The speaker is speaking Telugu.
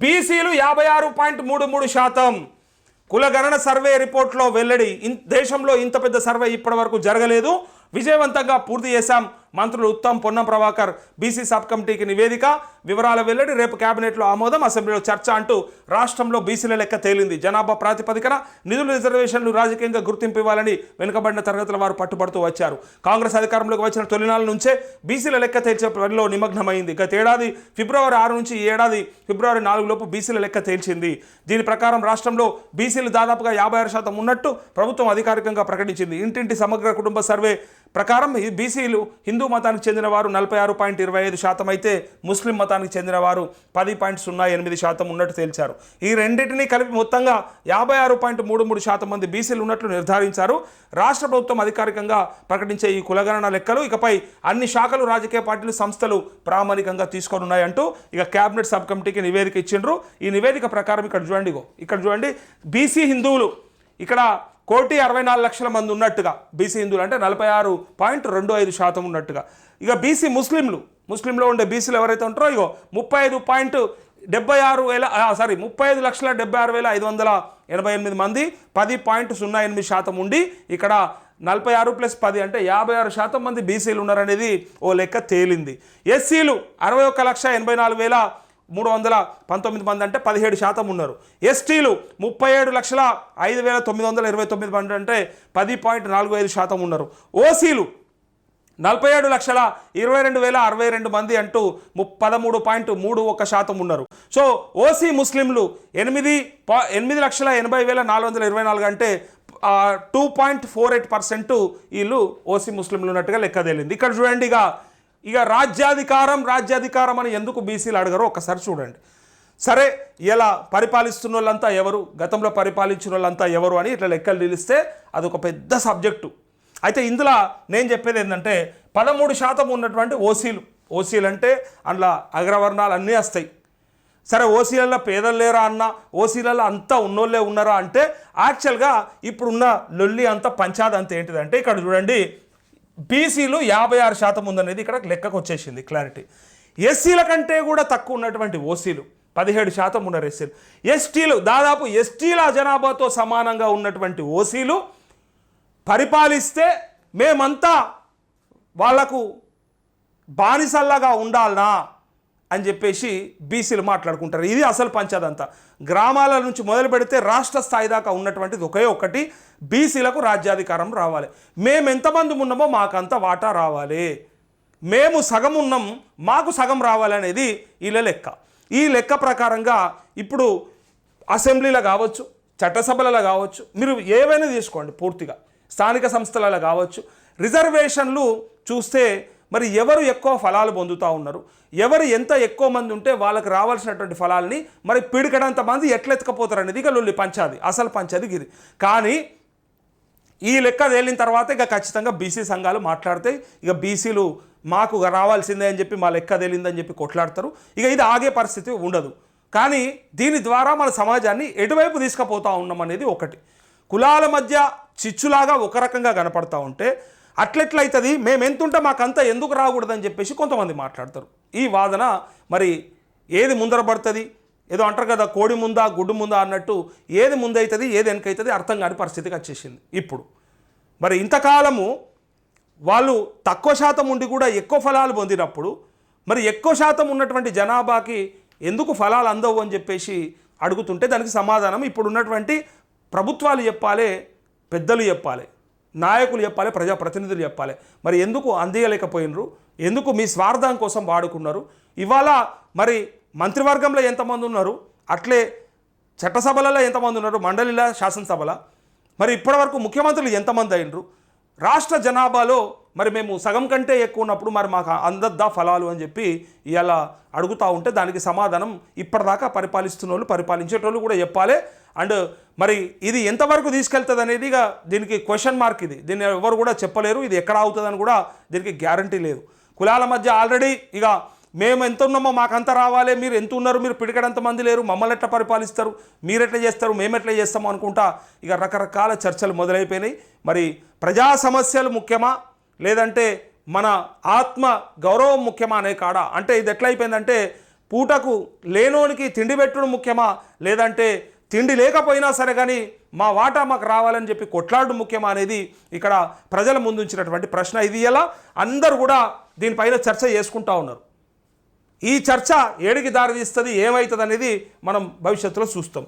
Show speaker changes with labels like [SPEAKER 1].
[SPEAKER 1] బీసీలు యాభై ఆరు పాయింట్ మూడు మూడు శాతం. కులగణన సర్వే రిపోర్ట్లో వెల్లడి ఇన్- దేశంలో ఇంత పెద్ద సర్వే ఇప్పటి వరకు జరగలేదు. విజయవంతంగా పూర్తి చేశాం. మంత్రులు ఉత్తమ్ పొన్నం ప్రభాకర్ బీసీ సబ్ కమిటీకి నివేదిక. వివరాల వెల్లడి రేపు కేబినెట్లో ఆమోదం. అసెంబ్లీలో చర్చ అంటూ రాష్ట్రంలో బీసీల లెక్క తేలింది. జనాభా ప్రాతిపదికన నిధులు రిజర్వేషన్లు రాజకీయంగా గుర్తింపు ఇవ్వాలని వెనుకబడిన తరగతుల వారు పట్టుబడుతూ వచ్చారు. కాంగ్రెస్ అధికారంలోకి వచ్చిన తొలినాళ్ళ నుంచే బీసీల లెక్క తేల్చే పనిలో నిమగ్నమైంది. గతేడాది ఫిబ్రవరి ఆరు నుంచి ఈ ఏడాది ఫిబ్రవరి నాలుగు లోపు బీసీల లెక్క తేల్చింది. దీని ప్రకారం రాష్ట్రంలో బీసీలు దాదాపుగా యాభై ఆరు శాతం ఉన్నట్టు ప్రభుత్వం అధికారికంగా ప్రకటించింది. ఇంటింటి సమగ్ర కుటుంబ సర్వే ప్రకారం ఈ బీసీలు హిందూ మతానికి చెందిన వారు నలభై ఆరు పాయింట్ ఇరవై ఐదు శాతం అయితే ముస్లిం మతానికి చెందిన వారు పది పాయింట్ సున్నా ఎనిమిది శాతం ఉన్నట్టు తేల్చారు. ఈ రెండింటినీ కలిపి మొత్తంగా యాభై ఆరు పాయింట్ మూడు మూడు శాతం మంది బీసీలు ఉన్నట్లు నిర్ధారించారు. రాష్ట్ర ప్రభుత్వం అధికారికంగా ప్రకటించే ఈ కులగణన లెక్కలు ఇకపై అన్ని శాఖలు రాజకీయ పార్టీలు సంస్థలు ప్రామాణికంగా తీసుకొనున్నాయంటూ ఇక కేబినెట్ సబ్ కమిటీకి నివేదిక ఇచ్చిండ్రు. ఈ నివేదిక ప్రకారం ఇక్కడ చూడండి ఇక్కడ చూడండి బీసీ హిందువులు ఇక్కడ కోటి అరవై నాలుగు లక్షల మంది ఉన్నట్టుగా బీసీ హిందువులు అంటే నలభై ఆరు పాయింట్ రెండు ఐదు శాతం ఉన్నట్టుగా. ఇక బీసీ ముస్లింలు ముస్లింలో ఉండే బీసీలు ఎవరైతే ఉంటారో ఇగో ముప్పై ఐదు పాయింట్ డెబ్బై ఆరు వేల సారీ ముప్పై ఐదు లక్షల డెబ్బై ఆరు వేల ఐదు వందల ఎనభై ఎనిమిది మంది పది పాయింట్ సున్నా ఎనిమిది శాతం ఉండి ఇక్కడ నలభై ఆరు ప్లస్ పది అంటే యాభై ఆరు శాతం మంది బీసీలు ఉన్నారనేది ఓ లెక్క తేలింది. ఎస్సీలు అరవై ఒక్క లక్ష ఎనభై నాలుగు వేల మూడు వందల పంతొమ్మిది మంది అంటే పదిహేడు శాతం ఉన్నారు. ఎస్టీలు ముప్పై ఏడు లక్షల ఐదు వేల తొమ్మిది వందల ఇరవై తొమ్మిది మంది అంటే పది పాయింట్ నాలుగు ఐదు శాతం ఉన్నారు. ఓసీలు నలభై ఏడు లక్షల ఇరవై రెండు వేల అరవై రెండు మంది అంటూ ము పదమూడు పాయింట్ మూడు ఒక శాతం ఉన్నారు. సో ఓసీ ముస్లింలు ఎనిమిది పా ఎనిమిది లక్షల ఎనభై వేల నాలుగు వందల ఇరవై నాలుగు అంటే two point four eight percent వీళ్ళు ఓసీ ముస్లింలు ఉన్నట్టుగా లెక్క తేలింది. ఇక్కడ చూడండి ఇక ఇక రాజ్యాధికారం రాజ్యాధికారం అని ఎందుకు బీసీలు అడగరో ఒకసారి చూడండి. సరే ఇలా పరిపాలిస్తున్న వాళ్ళంతా ఎవరు? గతంలో పరిపాలించిన వాళ్ళంతా ఎవరు అని ఇట్లా లెక్కలు నిలిస్తే అదొక పెద్ద సబ్జెక్టు. అయితే ఇందులో నేను చెప్పేది ఏంటంటే పదమూడు శాతం ఉన్నటువంటి ఓసీలు. ఓసీలు అంటే అందులో అగ్రవర్ణాలు అన్నీ వస్తాయి. సరే ఓసీలలో పేదలు లేరా అన్న? ఓసీలలో అంతా ఉన్నోళ్ళే ఉన్నారా అంటే యాక్చువల్గా ఇప్పుడున్న లొల్లి అంతా పంచాది అంత ఏంటిదంటే ఇక్కడ చూడండి బీసీలు యాభై ఆరు శాతం ఉందనేది ఇక్కడ లెక్కకు వచ్చేసింది క్లారిటీ ఎస్సీల కంటే కూడా తక్కువ ఉన్నటువంటి ఓసీలు పదిహేడు శాతం ఉన్నారు ఎస్సీలు. ఎస్టీలు దాదాపు ఎస్టీల జనాభాతో సమానంగా ఉన్నటువంటి ఓసీలు పరిపాలిస్తే మేమంతా వాళ్ళకు బానిసల్లాగా ఉండాలనా? అని చెప్పేసి బీసీలు మాట్లాడుకుంటారు. ఇది అసలు పంచదంతా గ్రామాల నుంచి మొదలు పెడితే రాష్ట్ర స్థాయి దాకా ఉన్నటువంటిది ఒకే ఒకటి బీసీలకు రాజ్యాధికారం రావాలి. మేము ఎంతమంది ఉన్నామో మాకంత వాటా రావాలి. మేము సగం ఉన్నాం మాకు సగం రావాలనేది వీళ్ళ లెక్క. ఈ లెక్క ప్రకారంగా ఇప్పుడు అసెంబ్లీలో కావచ్చు చట్టసభలలో కావచ్చు మీరు ఏవైనా తీసుకోండి పూర్తిగా. స్థానిక సంస్థలలో కావచ్చు. రిజర్వేషన్లు చూస్తే మరి ఎవరు ఎక్కువ ఫలాలు పొందుతూ ఉన్నారు? ఎవరు ఎంత ఎక్కువ మంది ఉంటే వాళ్ళకి రావాల్సినటువంటి ఫలాల్ని మరి పిడికడంత మంది ఎట్లెత్తుకపోతారు అనేది ఇక లొల్లి పంచాది అసలు పంచాది ఇది కానీ ఈ లెక్క తేలిన తర్వాత ఇక ఖచ్చితంగా బీసీ సంఘాలు మాట్లాడితే ఇక బీసీలు మాకు రావాల్సిందే అని చెప్పి మా లెక్క తేలిందని చెప్పి కొట్లాడతారు. ఇక ఇది ఆగే పరిస్థితి ఉండదు. కానీ దీని ద్వారా మన సమాజాన్ని ఎటువైపు తీసుకుపోతా ఉన్నాం అనేది ఒకటి. కులాల మధ్య చిచ్చులాగా ఒక రకంగా కనపడతా ఉంటే అట్లెట్లయితుంది? మేము ఎంతుంటే మాకంతా ఎందుకు రాకూడదని చెప్పేసి కొంతమంది మాట్లాడతారు. ఈ వాదన మరి ఏది ముందర పడుతుంది? ఏదో అంటారు కదా కోడి ముందా గుడ్డు ముందా అన్నట్టు ఏది ముందవుతుంది ఏది వెనకవుతుంది అర్థం కాని పరిస్థితికి వచ్చేసింది ఇప్పుడు. మరి ఇంతకాలము వాళ్ళు తక్కువ శాతం ఉండి కూడా ఎక్కువ ఫలాలు పొందినప్పుడు మరి ఎక్కువ శాతం ఉన్నటువంటి జనాభాకి ఎందుకు ఫలాలు అందవు అని చెప్పేసి అడుగుతుంటే దానికి సమాధానం ఇప్పుడు ఉన్నటువంటి ప్రభుత్వాలు చెప్పాలి పెద్దలు చెప్పాలి. నాయకులు చెప్పాలి ప్రజాప్రతినిధులు చెప్పాలి. మరి ఎందుకు అందియలేకపోయినరు? ఎందుకు మీ స్వార్థం కోసం వాడుకున్నారు? ఇవాళ మరి మంత్రివర్గంలో ఎంతమంది ఉన్నారు? అట్లే చట్టసభలలో ఎంతమంది ఉన్నారు? మండలిల శాసనసభల. మరి ఇప్పటివరకు ముఖ్యమంత్రులు ఎంతమంది అయినరు? రాష్ట్ర జనాభాలో మరి మేము సగం కంటే ఎక్కువ ఉన్నప్పుడు మరి మాకు అందద్దా ఫలాలు అని చెప్పి ఇలా అడుగుతూ ఉంటే దానికి సమాధానం ఇప్పటిదాకా పరిపాలిస్తున్న వాళ్ళు పరిపాలించేటోళ్ళు కూడా చెప్పాలి. అండ్ మరి ఇది ఎంతవరకు తీసుకెళ్తుంది అనేది ఇక దీనికి క్వశ్చన్ మార్క్ ఇది. దీన్ని ఎవరు కూడా చెప్పలేరు. ఇది ఎక్కడ అవుతుందని కూడా దీనికి గ్యారంటీ లేదు. కులాల మధ్య ఆల్రెడీ ఇక మేము ఎంత ఉన్నామో మాకంత రావాలి. మీరు ఎంత ఉన్నారు మీరు పిడికడంత మంది లేరు. మమ్మల్ని ఎట్లా పరిపాలిస్తారు? మీరు ఎట్లా చేస్తారు? మేము ఎట్లా చేస్తాము అనుకుంటా ఇక రకరకాల చర్చలు మొదలైపోయినాయి. మరి ప్రజా సమస్యలు ముఖ్యమా? లేదంటే మన ఆత్మ గౌరవం ముఖ్యమా అనే కాడ? అంటే ఇది ఎట్లా అయిపోయిందంటే పూటకు లేనోనికి తిండి పెట్టుడు ముఖ్యమా? లేదంటే తిండి లేకపోయినా సరే కానీ మా వాటా మాకు రావాలని చెప్పి కొట్లాడడం ముఖ్యమా అనేది ఇక్కడ ప్రజల ముందుంచినటువంటి ప్రశ్న. ఇది ఎలా? అందరూ కూడా దీనిపైన చర్చ చేసుకుంటా ఉన్నారు. ఈ చర్చ ఏడికి దారితీస్తుంది? ఏమవుతుంది అనేది మనం భవిష్యత్తులో చూస్తాం.